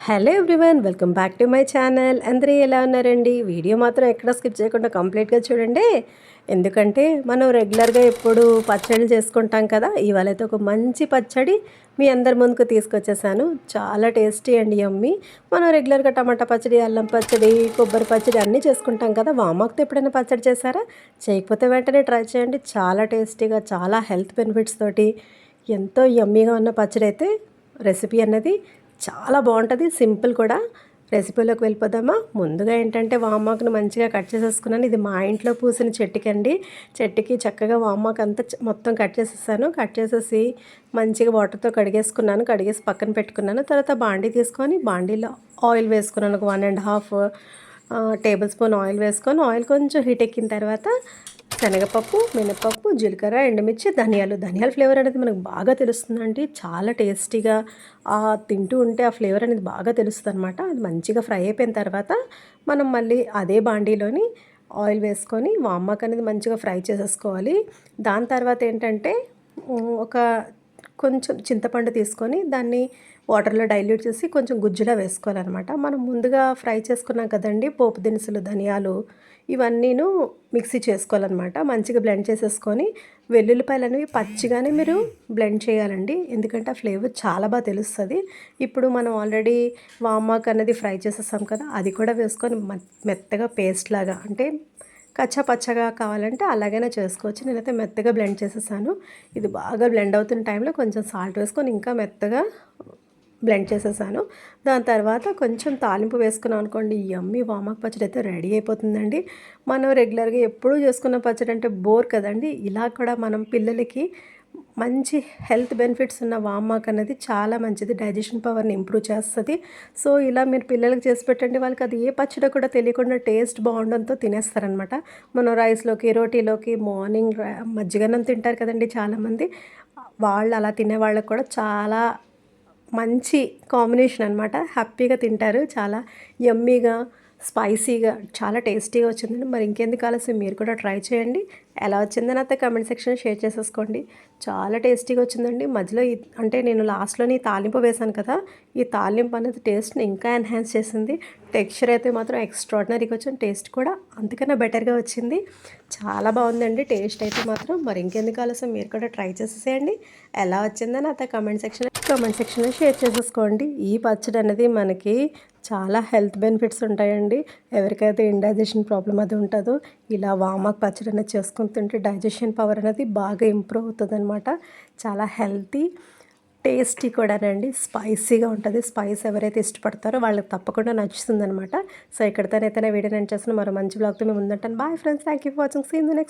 Hello everyone welcome back to my channel. అందరూ ఎలా ఉన్నారండి? వీడియో మాత్రం ఎక్కడ స్కిప్ చేయకుండా కంప్లీట్గా చూడండి. ఎందుకంటే మనం రెగ్యులర్గా ఎప్పుడు పచ్చడి చేసుకుంటాం కదా ఇవాళ అయితే ఒక మంచి పచ్చడి మీ అందరి ముందుకు తీసుకొచ్చేసాను. చాలా టేస్టీ అండి అమ్మి మనం రెగ్యులర్గా టమాటా పచ్చడి అల్లం పచ్చడి కొబ్బరి పచ్చడి అన్నీ చేసుకుంటాం కదా వామాకుతో ఎప్పుడైనా పచ్చడి చేశారా? చేయకపోతే వెంటనే ట్రై చేయండి. చాలా టేస్టీగా చాలా హెల్త్ బెనిఫిట్స్ తోటి ఎంతో యమ్మీగా ఉన్న పచ్చడి అయితే రెసిపీ అన్నది చాలా బాగుంటుంది. సింపుల్ కూడా. రెసిపీలోకి వెళ్ళిపోదామా? ముందుగా ఏంటంటే వామాకును మంచిగా కట్ చేసేసుకున్నాను. ఇది మా ఇంట్లో పూసిన చెట్టుకండి. చెట్టుకి చక్కగా వామాకు అంతా మొత్తం కట్ చేసేసాను. కట్ చేసేసి మంచిగా వాటర్తో కడిగేసుకున్నాను. కడిగేసి పక్కన పెట్టుకున్నాను. తర్వాత బాండీ తీసుకొని బాండీలో ఆయిల్ వేసుకున్నాను. ఒక one and half table spoon oil వేసుకొని ఆయిల్ కొంచెం హీట్ ఎక్కిన తర్వాత శనగపప్పు మినపప్పు జీలకర్ర ఎండుమిర్చి ధనియాలు. ధనియాల ఫ్లేవర్ అనేది మనకు బాగా తెలుస్తుందండి. చాలా టేస్టీగా తింటూ ఉంటే ఆ ఫ్లేవర్ అనేది బాగా తెలుస్తుంది అనమాట అది మంచిగా ఫ్రై అయిపోయిన తర్వాత మనం మళ్ళీ అదే బాండీలోని ఆయిల్ వేసుకొని వామ్మక్ అనేది మంచిగా ఫ్రై చేసేసుకోవాలి. దాని తర్వాత ఏంటంటే ఒక కొంచెం చింతపండు తీసుకొని దాన్ని వాటర్లో డైల్యూట్ చేసి కొంచెం గుజ్జులా వేసుకోవాలన్నమాట. మనం ముందుగా ఫ్రై చేసుకున్నాం కదండి పోపు దినుసులు ధనియాలు ఇవన్నీను మిక్సీ చేసుకోవాలన్నమాట. మంచిగా బ్లెండ్ చేసేసుకొని వెల్లుల్లిపాయలు అనేవి పచ్చిగానే మీరు బ్లెండ్ చేయాలండి. ఎందుకంటే ఆ ఫ్లేవర్ చాలా బాగా తెలుస్తుంది. ఇప్పుడు మనం ఆల్రెడీ వామాక్ అనేది ఫ్రై చేసేసాం కదా అది కూడా వేసుకొని మెత్తగా పేస్ట్ లాగా అంటే కచ్చా పచ్చగా కావాలంటే అలాగైనా చేసుకోవచ్చు. నేనైతే మెత్తగా బ్లెండ్ చేసేసాను. ఇది బాగా బ్లెండ్ అవుతున్న టైంలో కొంచెం సాల్ట్ వేసుకొని ఇంకా మెత్తగా బ్లెండ్ చేసేసాను. దాని తర్వాత కొంచెం తాలింపు వేసుకున్నాం అనుకోండి. ఎమ్మి వామాక్ పచ్చడి అయితే రెడీ అయిపోతుందండి. మనం రెగ్యులర్గా ఎప్పుడూ చేసుకున్న పచ్చడి అంటే బోర్ కదండి. ఇలా కూడా మనం పిల్లలకి మంచి హెల్త్ బెనిఫిట్స్ ఉన్న వామాక్ అనేది చాలా మంచిది. డైజెషన్ పవర్ని ఇంప్రూవ్ చేస్తుంది. సో ఇలా మీరు పిల్లలకి చేసి పెట్టండి. వాళ్ళకి అది ఏ పచ్చడి కూడా తెలియకుండా టేస్ట్ బాగుండంతో తినేస్తారనమాట మనం రైస్లోకి రోటీలోకి మార్నింగ్ మజ్జిగన్నం తింటారు కదండి చాలామంది. వాళ్ళు అలా తినే వాళ్ళకి కూడా చాలా మంచి కాంబినేషన్ అనమాట హ్యాపీగా తింటారు. చాలా యమ్మీగా స్పైసీగా చాలా టేస్టీగా వచ్చిందండి. మరి ఇంకెందుకు ఆలస్యం? మీరు కూడా ట్రై చేయండి. ఎలా వచ్చిందని అయితే కమెంట్ సెక్షన్ షేర్ చేసేసుకోండి. చాలా టేస్టీగా వచ్చిందండి. మధ్యలో అంటే నేను లాస్ట్లోని తాలింపు వేశాను కదా ఈ తాలింపు అనేది టేస్ట్ని ఇంకా ఎన్హాన్స్ చేసింది. టెక్స్చర్ అయితే మాత్రం ఎక్స్ట్రాడినరీగా వచ్చింది. టేస్ట్ కూడా అంతకన్నా బెటర్గా వచ్చింది. చాలా బాగుందండి టేస్ట్ అయితే మాత్రం. మరి ఇంకెందుకు ఆలస్యం? మీరు కూడా ట్రై చేసేసేయండి. ఎలా వచ్చిందని అయితే కమెంట్ సెక్షన్ కమెంట్ సెక్షన్లో షేర్ చేసేసుకోండి. ఈ పచ్చడి అనేది మనకి చాలా హెల్త్ బెనిఫిట్స్ ఉంటాయండి. ఎవరికైతే ఇండైజెషన్ ప్రాబ్లం అది ఉంటుందో ఇలా వామాక్ పచ్చడి అనేది చేసుకుని తింటే డైజెషన్ పవర్ అనేది బాగా ఇంప్రూవ్ అవుతుంది అనమాట చాలా హెల్తీ టేస్టీ కూడానండి. స్పైసీగా ఉంటుంది. స్పైస్ ఎవరైతే ఇష్టపడతారో వాళ్ళకి తప్పకుండా నచ్చుతుంది అనమాట సో ఇక్కడితోనైతేనే వీడియో నేను చేస్తున్న మరో మంచి బ్లాగ్తో మేము ఉందంటాను bye friends thank you for watching see in the next